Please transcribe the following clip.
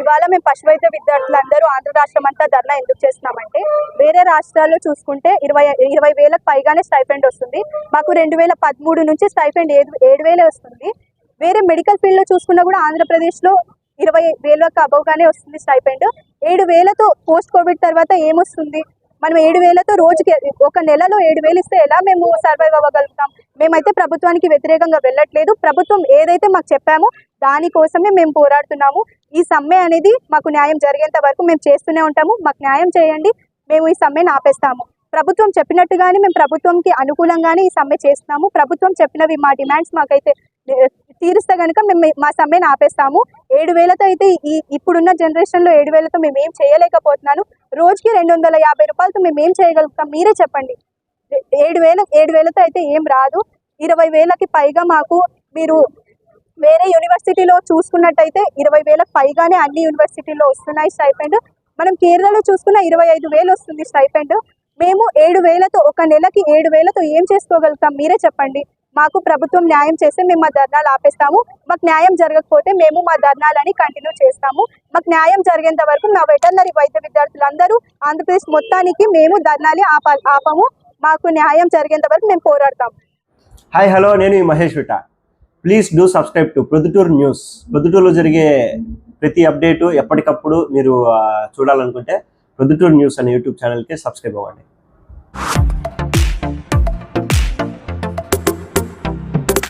ఇవాళ మేము పశువైద్య విద్యార్థులందరూ ఆంధ్ర రాష్ట్రం అంతా ధర్నా ఎందుకు చేస్తున్నామంటే వేరే రాష్ట్రాల్లో చూసుకుంటే ఇరవై ఇరవై వేలకు పైగానే స్టైఫెండ్ వస్తుంది. మాకు రెండు వేల పదమూడు నుంచి స్టైఫెండ్ ఏడు ఏడు వేలే వస్తుంది. వేరే మెడికల్ ఫీల్డ్లో చూసుకున్నా కూడా ఆంధ్రప్రదేశ్లో ఇరవై వేలకు అబౌగానే వస్తుంది స్టైఫెండ్. ఏడు వేలతో పోస్ట్ కోవిడ్ తర్వాత ఏమొస్తుంది? మనం ఏడు వేలతో రోజుకి ఒక నెలలో ఏడు వేలు ఇస్తే ఎలా మేము సర్వైవ్ అవ్వగలుగుతాం? మేమైతే ప్రభుత్వానికి వ్యతిరేకంగా వెళ్ళట్లేదు. ప్రభుత్వం ఏదైతే మాకు చెప్పామో దానికోసమే మేము పోరాడుతున్నాము. ఈ సమ్మె అనేది మాకు న్యాయం జరిగేంత వరకు మేము చేస్తూనే ఉంటాము. మాకు న్యాయం చేయండి. మేము ఈ సమ్మెను ఆపేస్తాము. ప్రభుత్వం చెప్పినట్టుగానే మేము ప్రభుత్వంకి అనుకూలంగానే ఈ సమ్మె చేస్తున్నాము. ప్రభుత్వం చెప్పినవి మా డిమాండ్స్ మాకైతే ఏ, తీరిస్తే కనుక మేము మా సమ్మెను ఆపేస్తాము. ఏడు వేలతో అయితే ఈ ఇప్పుడున్న జనరేషన్లో ఏడు వేలతో మేము ఏం చేయలేకపోతున్నాను. రోజుకి రెండు వందల యాభై రూపాయలతో మేము ఏం చేయగలుగుతాం? మీరే చెప్పండి. ఏడు వేల ఏడు వేలతో అయితే ఏం రాదు. ఇరవై వేలకి పైగా మాకు మీరు వేరే యూనివర్సిటీలో చూసుకున్నట్టయితే ఇరవై వేలకు పైగానే అన్ని యూనివర్సిటీల్లో వస్తున్నాయి స్టైపెండ్ మనం కేరళలో చూసుకున్న ఇరవై ఐదు వేలు వస్తుంది స్టైపెండ్ మేము ఏడు వేలతో ఒక నెలకి ఏడు వేలతో ఏం చేసుకోగలుగుతాం? మీరే చెప్పండి. మాకు ప్రభుత్వం న్యాయం చేస్తే మేము మా ధర్నాలు ఆపేస్తాము. మాకు న్యాయం జరగకపోతే మేము మా ధర్నాలని కంటిన్యూ చేస్తాము. మాకు న్యాయం జరిగేంత వరకు మా వెటర్నరీ వైద్య విద్యార్థులందరూ ఆంధ్రప్రదేశ్ మొత్తానికి మేము ధర్నాలు ఆప ఆపము. మాకు న్యాయం జరిగేంత వరకు మేము పోరాడతాం హాయ్ హలో నేను Mahesh విట. Please do subscribe to Proddatur news ప్రొద్దుటూరులో జరిగే ప్రతి అప్డేటు ఎప్పటికప్పుడు మీరు చూడాలనుకుంటే ప్రొద్దుటూరు న్యూస్ అనే యూట్యూబ్ ఛానల్కి సబ్స్క్రైబ్ అవ్వండి.